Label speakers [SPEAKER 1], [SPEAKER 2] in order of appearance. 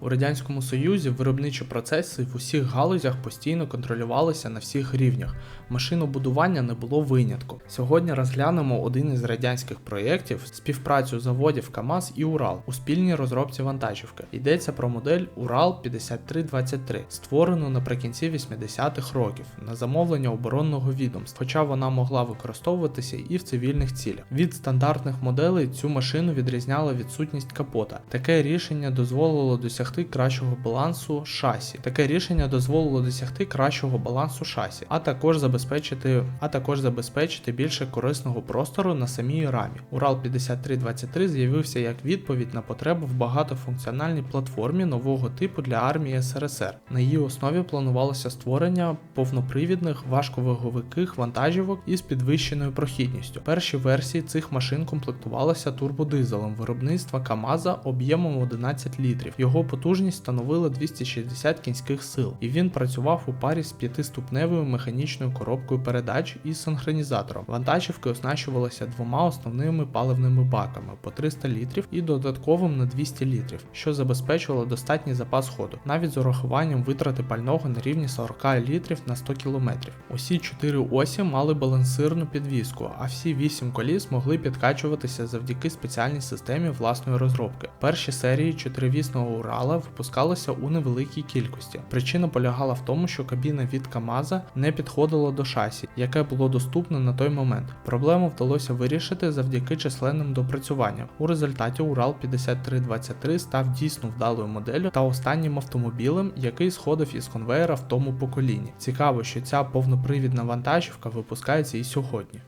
[SPEAKER 1] У радянському союзі виробничі процеси в усіх галузях постійно контролювалися на всіх рівнях. Машинобудування не було винятком. Сьогодні розглянемо один із радянських проєктів співпрацю заводів КАМАЗ і Урал у спільній розробці вантажівки. Йдеться про модель Урал 5323, створену наприкінці 80-х років на замовлення оборонного відомства, хоча вона могла використовуватися і в цивільних цілях. Від стандартних моделей цю машину відрізняла відсутність капота. Таке рішення дозволило досягти кращого балансу шасі. Таке рішення дозволило досягти кращого балансу шасі, а також забезпечити, а також забезпечити більше корисного простору на самій рамі. Урал 5323 з'явився як відповідь на потребу в багатофункціональній платформі нового типу для армії СРСР. На її основі планувалося створення повнопривідних важковаговиких вантажівок із підвищеною прохідністю. Перші версії цих машин комплектувалися турбодизелем виробництва КАМАЗа об'ємом 11 літрів. Його потужність становила 260 кінських сил, і він працював у парі з п'ятиступневою механічною коробкою передач із синхронізатором. Вантажівки оснащувалися двома основними паливними баками по 300 літрів і додатковим на 200 літрів, що забезпечувало достатній запас ходу, навіть з урахуванням витрати пального на рівні 40 літрів на 100 км. Усі чотири осі мали балансирну підвіску, а всі 8 коліс могли підкачуватися завдяки спеціальній системі власної розробки. Перші серії чотиривісного Урала випускалися у невеликій кількості. Причина полягала в тому, що кабіна від КАМАЗа не підходила до шасі, яке було доступне на той момент. Проблему вдалося вирішити завдяки численним допрацюванням. У результаті Урал 5323 став дійсно вдалою моделлю та останнім автомобілем, який сходив із конвейера в тому поколінні. Цікаво, що ця повнопривідна вантажівка випускається і сьогодні.